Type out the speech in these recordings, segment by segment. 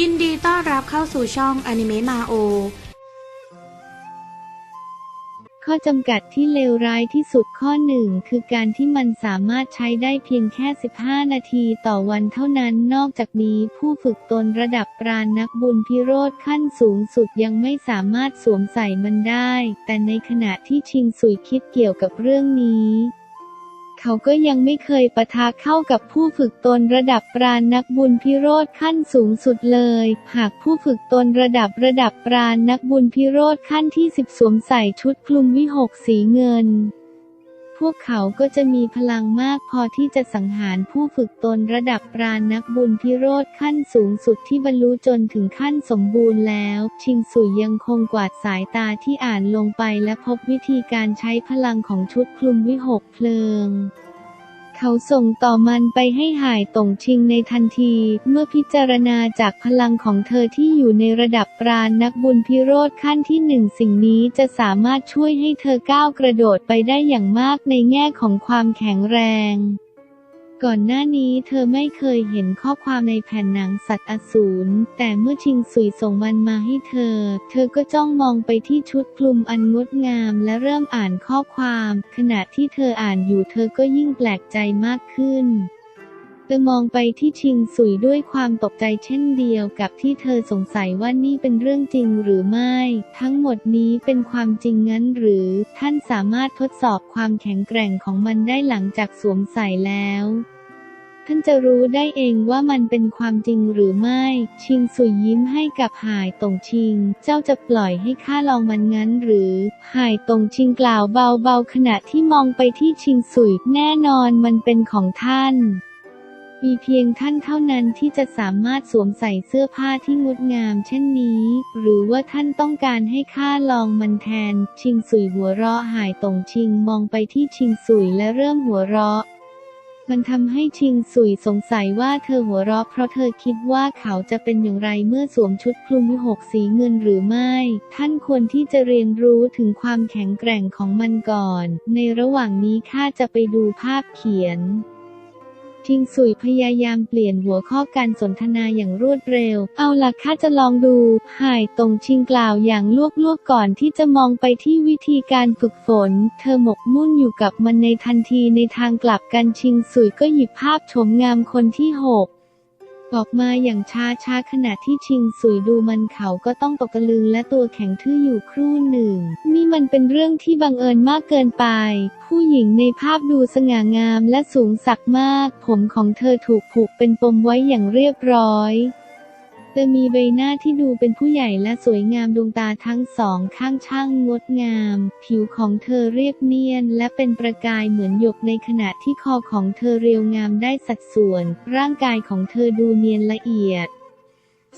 ยินดีต้อนรับเข้าสู่ช่องอนิเมะมาโอ ข้อจำกัดที่เลวร้ายที่สุดข้อหนึ่งคือการที่มันสามารถใช้ได้เพียงแค่ 15 นาทีต่อวันเท่านั้น นอกจากนี้ผู้ฝึกตนระดับปราณนักบุญพิโรธขั้นสูงสุดยังไม่สามารถสวมใส่มันได้ แต่ในขณะที่ชิงสุยคิดเกี่ยวกับเรื่องนี้ เขาก็ยังไม่เคยปะทะเข้ากับผู้ฝึกตนระดับปราณนักบุญพิโรธขั้นสูงสุดเลย หากผู้ฝึกตนระดับระดับปราณนักบุญพิโรธขั้นที่สิบสวมใส่ชุดคลุมวิหกสีเงิน พวกเขาก็จะมีพลังมากพอที่จะสังหารผู้ฝึกตนระดับปราณนักบุญพิโรธขั้นสูงสุดที่บรรลุจนถึงขั้นสมบูรณ์แล้ว ชิงสุยยังคงกวาดสายตาที่อ่านลงไปและพบวิธีการใช้พลังของชุดคลุมวิหกเพลิง เขาส่งต่อมันไปให้หายตงชิงในทันที เมื่อพิจารณาจากพลังของเธอที่อยู่ในระดับปราณนักบุญพิโรธขั้นที่หนึ่งสิ่งนี้จะสามารถช่วยให้เธอก้าวกระโดดไปได้อย่างมากในแง่ของความแข็งแรง ก่อนหน้านี้เธอไม่เคยเห็นข้อความในแผ่นหนังสัตว์อสูร แต่เมื่อชิงสุยส่งมันมาให้เธอ เธอก็จ้องมองไปที่ชุดคลุมอันงดงามและเริ่มอ่านข้อความ ขณะที่เธออ่านอยู่เธอก็ยิ่งแปลกใจมากขึ้น เธอมองไปที่ชิงสุยด้วยความตกใจเช่นเดียวกับที่เธอสงสัยว่านี่เป็นเรื่องจริงหรือไม่ ทั้งหมดนี้เป็นความจริงงั้นหรือ ท่านสามารถทดสอบความแข็งแกร่งของมันได้หลังจากสวมใส่แล้วท่านจะรู้ได้เองว่ามันเป็นความจริงหรือไม่ ชิงสุยยิ้มให้กับหายตงชิง เจ้าจะปล่อยให้ข้าลองมันงั้นหรือ หายตงชิงกล่าวเบาๆ ขณะที่มองไปที่ชิงสุย แน่นอนมันเป็นของท่าน มีเพียงท่านเท่านั้นที่จะสามารถสวมใส่เสื้อผ้าที่งดงามเช่นนี้ หรือว่าท่านต้องการให้ข้าลองมันแทน ชิงสุยหัวเราะหายตงชิงมองไปที่ชิงสุยและเริ่มหัวเราะ มันทำให้ชิงสุยสงสัยว่าเธอหัวเราะเพราะเธอคิดว่าเขาจะเป็นอย่างไรเมื่อสวมชุดคลุมวิหกสีเงินหรือไม่ ท่านควรที่จะเรียนรู้ถึงความแข็งแกร่งของมันก่อน ในระหว่างนี้ข้าจะไปดูภาพเขียน ชิงสุยพยายามเปลี่ยนหัวข้อการสนทนาอย่างรวดเร็ว เอาล่ะข้าจะลองดูหายตรงชิงกล่าวอย่างลวกๆก่อนที่จะมองไปที่วิธีการฝึกฝน เธอหมกมุ่นอยู่กับมันในทันทีในทางกลับกันชิงสุยก็หยิบภาพโฉมงามคนที่หก ออกมาอย่างช้าช้าขณะที่ชิงสุยดูมันเขาก็ต้องตกตะลึงและตัวแข็งทื่ออยู่ครู่หนึ่ง นี่มันเป็นเรื่องที่บังเอิญมากเกินไป ผู้หญิงในภาพดูสง่างามและสูงสักมาก ผมของเธอถูกผูกเป็นปมไว้อย่างเรียบร้อย เธอมีใบหน้าที่ดูเป็นผู้ใหญ่และสวยงามดวงตาทั้งสองข้างช่างงดงาม ผิวของเธอเรียบเนียนและเป็นประกายเหมือนหยกในขณะที่คอของเธอเรียวงามได้สัดส่วน ร่างกายของเธอดูเนียนละเอียด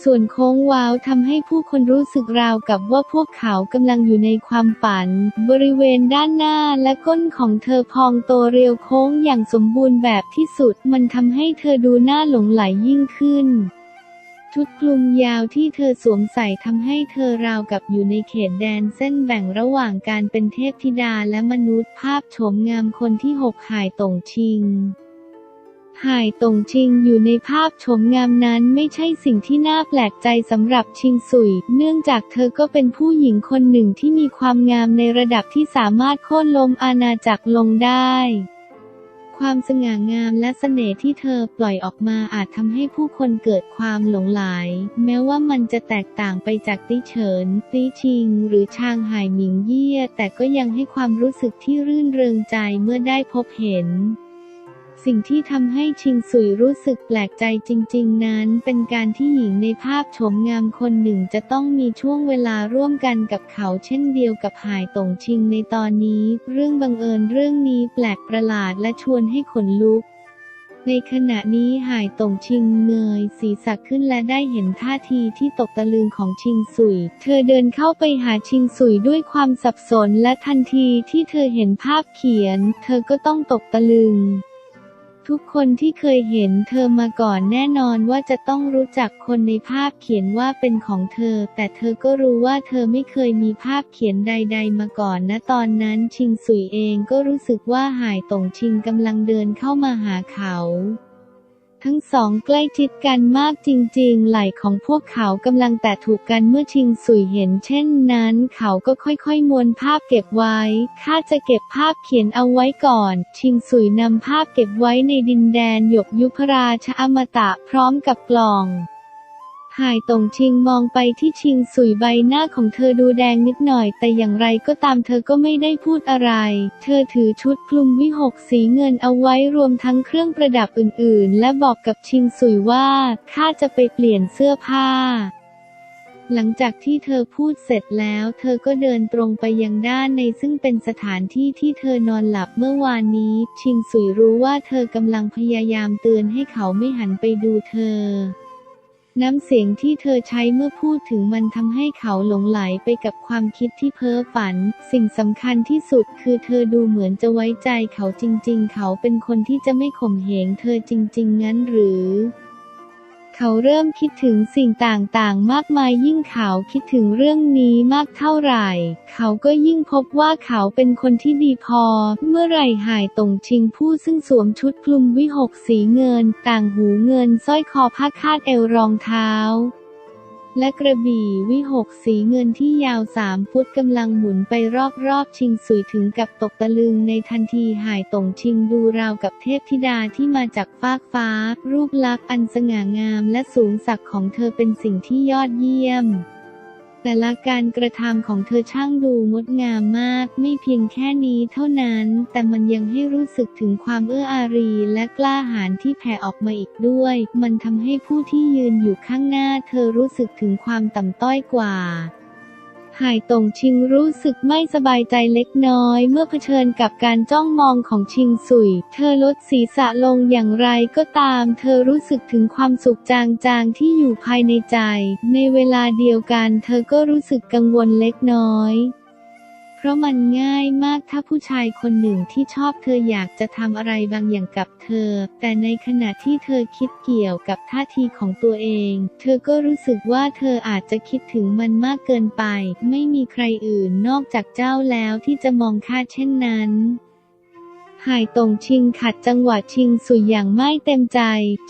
ส่วนโค้งว้าวทำให้ผู้คนรู้สึกราวกับว่าพวกเขากำลังอยู่ในความฝัน บริเวณด้านหน้าและก้นของเธอพองโตเรียวโค้งอย่างสมบูรณ์แบบที่สุด มันทำให้เธอดูน่าหลงไหลยิ่งขึ้น ชุดคลุมยาวที่เธอสวมใส่ทำให้เธอราวกับอยู่ในเขตแดนเส้นแบ่งระหว่างการเป็นเทพธิดาและมนุษย์ภาพโฉมงามคนที่หกหายตงชิงหายตงชิงอยู่ในภาพโฉมงามนั้นไม่ใช่สิ่งที่น่าแปลกใจสำหรับชิงสุย เนื่องจากเธอก็เป็นผู้หญิงคนหนึ่งที่มีความงามในระดับที่สามารถโค่นล้มอาณาจักรลงได้ ความสง่างามและเสน่ห์ที่เธอปล่อยออกมาอาจทำให้ผู้คนเกิดความหลงไหลแม้ว่ามันจะแตกต่างไปจากตี้เฉิน ตี้ชิง หรือชางไห่หมิงเยี่ย แต่ก็ยังให้ความรู้สึกที่รื่นเริงใจเมื่อได้พบเห็น สิ่งที่ทำให้ชิงสุยรู้สึกแปลกใจจริง ๆ นั้น เป็นการที่หญิงในภาพโฉมงามคนหนึ่งจะต้องมีช่วงเวลาร่วมกันกับเขาเช่นเดียวกับหายตงชิงในตอนนี้ เรื่องบังเอิญเรื่องนี้แปลกประหลาดและชวนให้ขนลุกในขณะนี้หายตงชิงเงยศีรษะขึ้นและได้เห็นท่าทีที่ตกตะลึงของชิงสุย เธอเดินเข้าไปหาชิงสุยด้วยความสับสนและทันทีที่เธอเห็นภาพเขียน เธอก็ต้องตกตะลึง ทุกคนที่เคยเห็นเธอมาก่อนแน่นอนว่าจะต้องรู้จักคนในภาพเขียนว่าเป็นของเธอ แต่เธอก็รู้ว่าเธอไม่เคยมีภาพเขียนใด ๆ มาก่อนนะตอนนั้นชิงสุยเองก็รู้สึกว่าหายตงชิงกำลังเดินเข้ามาหาเขา ทั้งสองใกล้ชิดกันมากจริงๆ ไหล่ของพวกเขากำลังแตะถูกกันเมื่อชิงสุยเห็นเช่นนั้น เขาก็ค่อยๆม้วนภาพเก็บไว้ ข้าจะเก็บภาพเขียนเอาไว้ก่อน ชิงสุยนำภาพเก็บไว้ในดินแดนหยกยุพราชอมตะพร้อมกับกล่อง หายตงชิงมองไปที่ชิงสุยใบหน้าของเธอดูแดงนิดหน่อย แต่อย่างไรก็ตามเธอก็ไม่ได้พูดอะไร เธอถือชุดคลุมวิหกสีเงินเอาไว้รวมทั้งเครื่องประดับอื่นๆ และบอกกับชิงสุยว่าข้าจะไปเปลี่ยนเสื้อผ้าหลังจากที่เธอพูดเสร็จแล้ว เธอก็เดินตรงไปยังด้านในซึ่งเป็นสถานที่ที่เธอนอนหลับเมื่อวานนี้ ชิงสุยรู้ว่าเธอกำลังพยายามเตือนให้เขาไม่หันไปดูเธอ น้ำเสียงที่เธอใช้เมื่อพูดถึงมันทำให้เขาหลงไหลไปกับความคิดที่เพ้อฝัน สิ่งสำคัญที่สุดคือเธอดูเหมือนจะไว้ใจเขาจริง ๆ เขาเป็นคนที่จะไม่ข่มเหงเธอจริง ๆ งั้นหรือ เขาเริ่มคิดถึงสิ่งต่างๆ มากมายยิ่งเขาคิดถึงเรื่องนี้มากเท่าไหร่ เขาก็ยิ่งพบว่าเขาเป็นคนที่ดีพอ เมื่อไหร่หายตงชิงผู้ซึ่งสวมชุดคลุมวิหกสีเงิน ต่างหูเงินสร้อยคอผ้าคาดเอวรองเท้า และกระบี่วิหกสีเงินที่ยาวสามฟุตกำลังหมุนไปรอบๆชิงสุยถึงกับตกตะลึงในทันทีหายตงชิงดูราวกับเทพธิดาที่มาจากฟากฟ้า รูปลักษณ์อันสง่างามและสูงสักของเธอเป็นสิ่งที่ยอดเยี่ยม แต่ละการกระทำของเธอช่างดูงดงามมาก ไม่เพียงแค่นี้เท่านั้น แต่มันยังให้รู้สึกถึงความเอื้ออารีและกล้าหาญที่แผ่ออกมาอีกด้วย มันทำให้ผู้ที่ยืนอยู่ข้างหน้า เธอรู้สึกถึงความต่ำต้อยกว่า หายตงชิงรู้สึกไม่สบายใจเล็กน้อย เมื่อเผชิญกับการจ้องมองของชิงสุย เธอลดศีรษะลงอย่างไรก็ตาม เธอรู้สึกถึงความสุขจางๆที่อยู่ภายในใจ ในเวลาเดียวกัน เธอก็รู้สึกกังวลเล็กน้อย เพราะมันง่ายมากถ้าผู้ชายคนหนึ่งที่ชอบเธออยากจะทำอะไรบางอย่างกับเธอ แต่ในขณะที่เธอคิดเกี่ยวกับท่าทีของตัวเอง เธอก็รู้สึกว่าเธออาจจะคิดถึงมันมากเกินไป ไม่มีใครอื่นนอกจากเจ้าแล้วที่จะมองค่าเช่นนั้น หายตรงชิงขัดจังหวะชิงสุยอย่างไม่เต็มใจ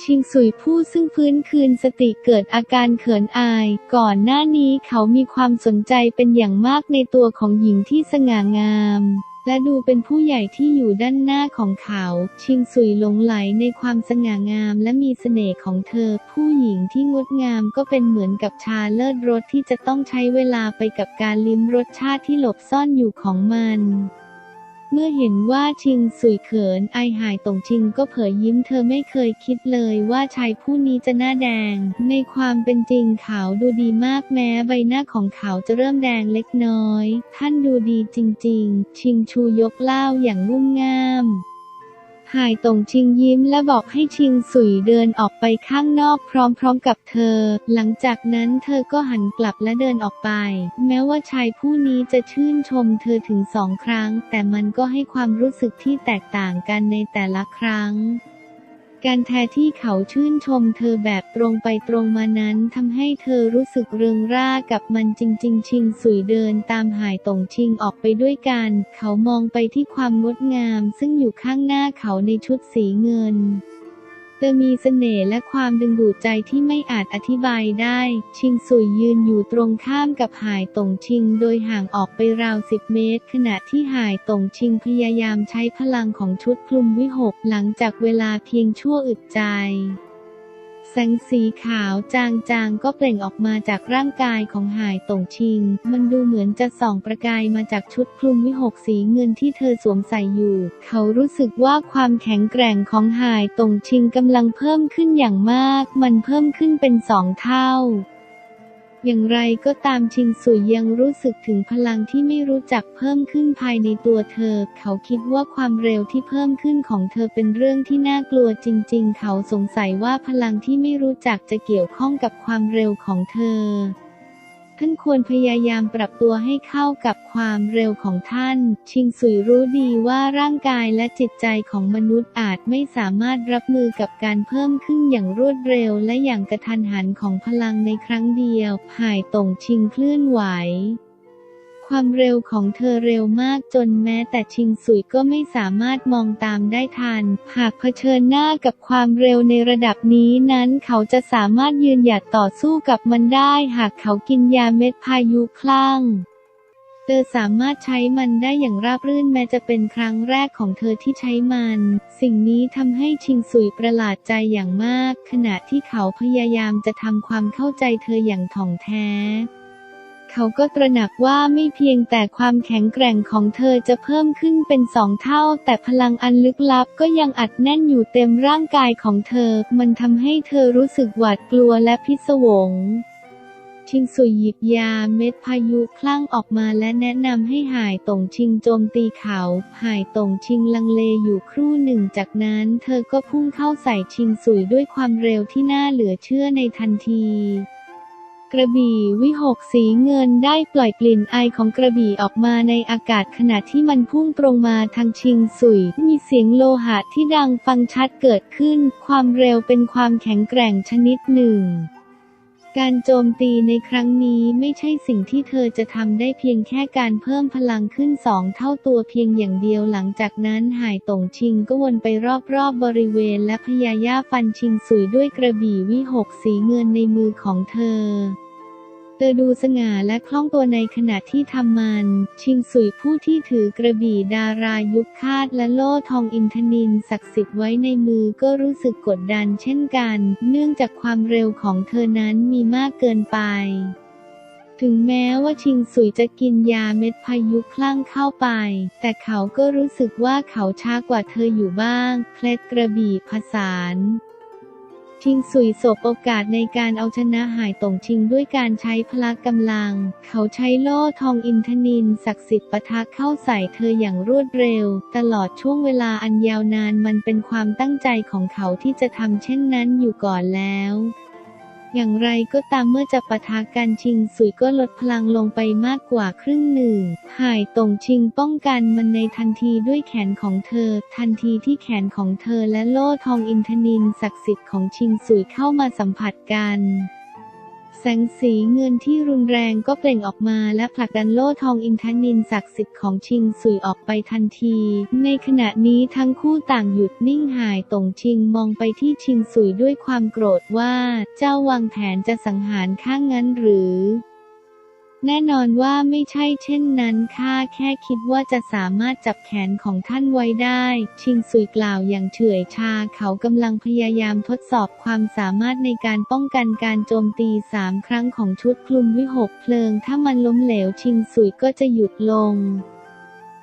ชิงสุยผู้ซึ่งฟื้นคืนสติเกิดอาการเขินอาย ก่อนหน้านี้เขามีความสนใจเป็นอย่างมากในตัวของหญิงที่สง่างามและดูเป็นผู้ใหญ่ที่อยู่ด้านหน้าของเขา ชิงสุยหลงไหลในความสง่างามและมีเสน่ห์ของเธอ ผู้หญิงที่งดงามก็เป็นเหมือนกับชาเลิศรสที่จะต้องใช้เวลาไปกับการลิ้มรสชาติที่หลบซ่อนอยู่ของมัน เมื่อเห็นว่าชิงสุยเขินไอหายตงชิงก็เผยยิ้มเธอไม่เคยคิดเลยว่าชายผู้นี้จะหน้าแดง ในความเป็นจริงเขาดูดีมากแม้ใบหน้าของเขาจะเริ่มแดงเล็กน้อย ท่านดูดีจริง ๆ ชิงชูยกเล่าอย่างงุ่มง่าม หายตงชิงยิ้มและบอกให้ชิงสุยเดินออกไปข้างนอกพร้อมๆกับเธอ หลังจากนั้นเธอก็หันกลับและเดินออกไป แม้ว่าชายผู้นี้จะชื่นชมเธอถึงสองครั้ง แต่มันก็ให้ความรู้สึกที่แตกต่างกันในแต่ละครั้ง การแทที่เขาชื่นชมเธอแบบตรงไปตรงมานั้นทำให้เธอรู้สึกเริงร่ากับมันจริง ๆ ชิงสุยเดินตามหายตงชิงออกไปด้วยกัน เขามองไปที่ความงดงาม ซึ่งอยู่ข้างหน้าเขาในชุดสีเงิน เธอมีเสน่ห์และความดึงดูดใจที่ไม่อาจอธิบายได้ ชิงสุยยืนอยู่ตรงข้ามกับหายตงชิง โดยห่างออกไปราวสิบเมตร ขณะที่หายตงชิงพยายามใช้พลังของชุดคลุมวิหกหลังจากเวลาเพียงชั่วอึดใจ แสงสีขาวจางๆ ก็เปล่งออกมาจากร่างกายของหายตงชิง มันดูเหมือนจะส่องประกายมาจากชุดคลุมวิหกสีเงินที่เธอสวมใส่อยู่ เขารู้สึกว่าความแข็งแกร่งของหายตงชิงกำลังเพิ่มขึ้นอย่างมาก มันเพิ่มขึ้นเป็นสองเท่า อย่างไรก็ตามชิงสุยยังรู้สึกถึงพลังที่ไม่รู้จักเพิ่มขึ้นภายในตัวเธอ เขาคิดว่าความเร็วที่เพิ่มขึ้นของเธอเป็นเรื่องที่น่ากลัวจริง ๆ เขาสงสัยว่าพลังที่ไม่รู้จักจะเกี่ยวข้องกับความเร็วของเธอ ท่านควรพยายามปรับตัวให้เข้ากับความเร็วของท่าน ชิงสุยรู้ดีว่าร่างกายและจิตใจของมนุษย์อาจไม่สามารถรับมือกับการเพิ่มขึ้นอย่างรวดเร็วและอย่างกระทันหันของพลังในครั้งเดียว หายตงชิงเคลื่อนไหว ความเร็วของเธอเร็วมากจนแม้แต่ชิงสุยก็ไม่สามารถมองตามได้ทัน หากเผชิญหน้ากับความเร็วในระดับนี้นั้นเขาจะสามารถยืนหยัดต่อสู้กับมันได้ หากเขากินยาเม็ดพายุคลั่งเธอสามารถใช้มันได้อย่างราบรื่นแม้จะเป็นครั้งแรกของเธอที่ใช้มัน สิ่งนี้ทำให้ชิงสุยประหลาดใจอย่างมาก ขณะที่เขาพยายามจะทำความเข้าใจเธออย่างถ่องแท้ เขาก็ตระหนักว่าไม่เพียงแต่ความแข็งแกร่งของเธอจะเพิ่มขึ้นเป็นสองเท่า แต่พลังอันลึกลับก็ยังอัดแน่นอยู่เต็มร่างกายของเธอ มันทำให้เธอรู้สึกหวาดกลัวและพิศวงชิงสุยหยิบยาเม็ดพายุคลั่งออกมาและแนะนำให้หายตงชิงโจมตีเขา หายตงชิงลังเลอยู่ครู่หนึ่งจากนั้น เธอก็พุ่งเข้าใส่ชิงสุยด้วยความเร็วที่น่าเหลือเชื่อในทันที กระบี่วิหกสีเงินได้ปล่อยกลิ่นไอของกระบี่ออกมาในอากาศขณะที่มันพุ่งตรงมาทางชิงสุย มีเสียงโลหะที่ดังฟังชัดเกิดขึ้น ความเร็วเป็นความแข็งแกร่งชนิดหนึ่ง การโจมตีในครั้งนี้ไม่ใช่สิ่งที่เธอจะทำได้เพียงแค่การเพิ่มพลังขึ้นสองเท่าตัวเพียงอย่างเดียวหลังจากนั้นหายตงชิงก็วนไปรอบๆบบริเวณและพยายามฟันชิงสุยด้วยกระบี่วิหกสีเงินในมือของเธอ เธอดูสง่าและคล่องตัวในขณะที่ทำมัน ชิงสุยผู้ที่ถือกระบี่ดารายุคคาดและโล่ทองอินทนินศักดิ์สิทธิ์ไว้ในมือก็รู้สึกกดดันเช่นกัน เนื่องจากความเร็วของเธอนั้นมีมากเกินไปถึงแม้ว่าชิงสุยจะกินยาเม็ดพายุคลั่งเข้าไป แต่เขาก็รู้สึกว่าเขาช้ากว่าเธออยู่บ้าง เคล็ดกระบี่ผสาน ชิงสุยสบโอกาสในการเอาชนะหายตงชิงด้วยการใช้พละกำลัง เขาใช้โล่ทองอินทนินศักดิ์สิทธิ์ปะทะเข้าใส่เธออย่างรวดเร็ว ตลอดช่วงเวลาอันยาวนานมันเป็นความตั้งใจของเขาที่จะทำเช่นนั้นอยู่ก่อนแล้ว อย่างไรก็ตามเมื่อจะปะทะกันชิงสุยก็ลดพลังลงไปมากกว่าครึ่งหนึ่ง หายตงชิงป้องกันมันในทันทีด้วยแขนของเธอ ทันทีที่แขนของเธอและโล่ทองอินทนินศักดิ์สิทธิ์ของชิงสุยเข้ามาสัมผัสกัน แสงสีเงินที่รุนแรงก็เปล่งออกมาและผลักดันโล่ทองอินทนินศักดิ์สิทธิ์ของชิงสุยออกไปทันที ในขณะนี้ทั้งคู่ต่างหยุดนิ่งหายตงชิงมองไปที่ชิงสุยด้วยความโกรธว่า เจ้าวางแผนจะสังหารข้างงั้นหรือ แน่นอนว่าไม่ใช่เช่นนั้นข้าแค่คิดว่าจะสามารถจับแขนของท่านไว้ได้ ชิงสุยกล่าวอย่างเฉื่อยชาเขากำลังพยายามทดสอบความสามารถในการป้องกันการโจมตีสามครั้งของชุดคลุมวิหกเพลิง ถ้ามันล้มเหลวชิงสุยก็จะหยุดลง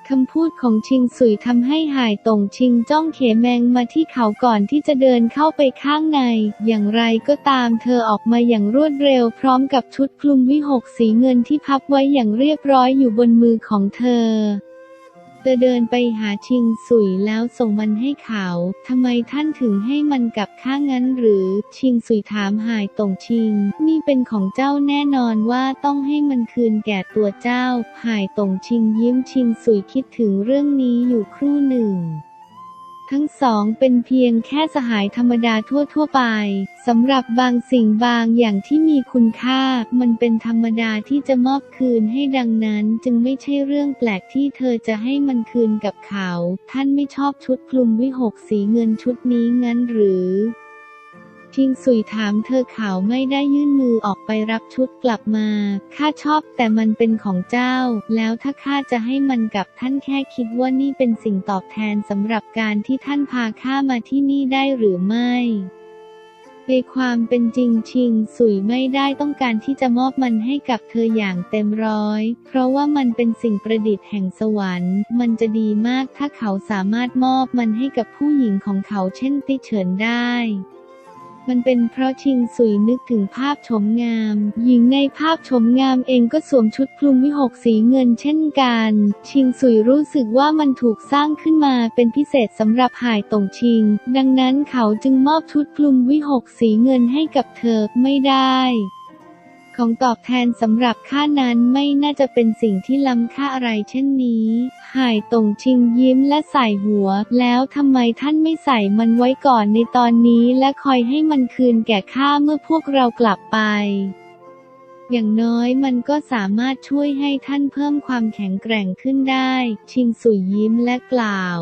คำพูดของชิงสุยทำให้หายตงชิงจ้องเขแมงมาที่เขาก่อนที่จะเดินเข้าไปข้างใน อย่างไรก็ตามเธอออกมาอย่างรวดเร็วพร้อมกับชุดคลุมวิหกสีเงินที่พับไว้อย่างเรียบร้อยอยู่บนมือของเธอ จะเดินไปหาชิงสุยแล้วส่งมันให้เขาทำไมท่านถึงให้มันกลับข้างงั้นหรือชิงสุยถามหายตงชิง นี่เป็นของเจ้าแน่นอนว่าต้องให้มันคืนแก่ตัวเจ้า หายตงชิงยิ้มชิงสุยคิดถึงเรื่องนี้อยู่ครู่หนึ่ง ทั้งสองเป็นเพียงแค่สหายธรรมดาทั่ว ๆ ไปสำหรับบางสิ่งบางอย่างที่มีคุณค่า มันเป็นธรรมดาที่จะมอบคืนให้ดังนั้น จึงไม่ใช่เรื่องแปลกที่เธอจะให้มันคืนกับเขา ท่านไม่ชอบชุดคลุมวิหกสีเงินชุดนี้งั้นหรือ ชิงสุยถามเธอเขาไม่ได้ยื่นมือออกไปรับชุดกลับมา ข้าชอบแต่มันเป็นของเจ้า แล้วถ้าข้าจะให้มันกับท่านแค่คิดว่านี่เป็นสิ่งตอบแทนสำหรับการที่ท่านพาข้ามาที่นี่ได้หรือไม่ในความเป็นจริงชิง สุยไม่ได้ต้องการที่จะมอบมันให้กับเธออย่างเต็มร้อย เพราะว่ามันเป็นสิ่งประดิษฐ์แห่งสวรรค์ มันจะดีมากถ้าเขาสามารถมอบมันให้กับผู้หญิงของเขาเช่นติเฉินได้ มันเป็นเพราะชิงสุยนึกถึงภาพชมงาม หญิงในภาพชมงามเองก็สวมชุดคลุมวิหกสีเงินเช่นกัน ชิงสุยรู้สึกว่ามันถูกสร้างขึ้นมาเป็นพิเศษสำหรับหายตงชิง ดังนั้นเขาจึงมอบชุดคลุมวิหกสีเงินให้กับเธอไม่ได้ ของตอบแทนสำหรับข้านั้นไม่น่าจะเป็นสิ่งที่ล้ำค่าอะไรเช่นนี้หายตงชิงยิ้มและใส่หัว แล้วทำไมท่านไม่ใส่มันไว้ก่อนในตอนนี้และคอยให้มันคืนแก่ข้าเมื่อพวกเรากลับไปอย่างน้อยมันก็สามารถช่วยให้ท่านเพิ่มความแข็งแกร่งขึ้นได้ ชิงสุยยิ้มและกล่าว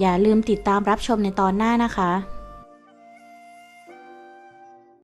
อย่าลืมติดตามรับชมในตอนหน้านะคะ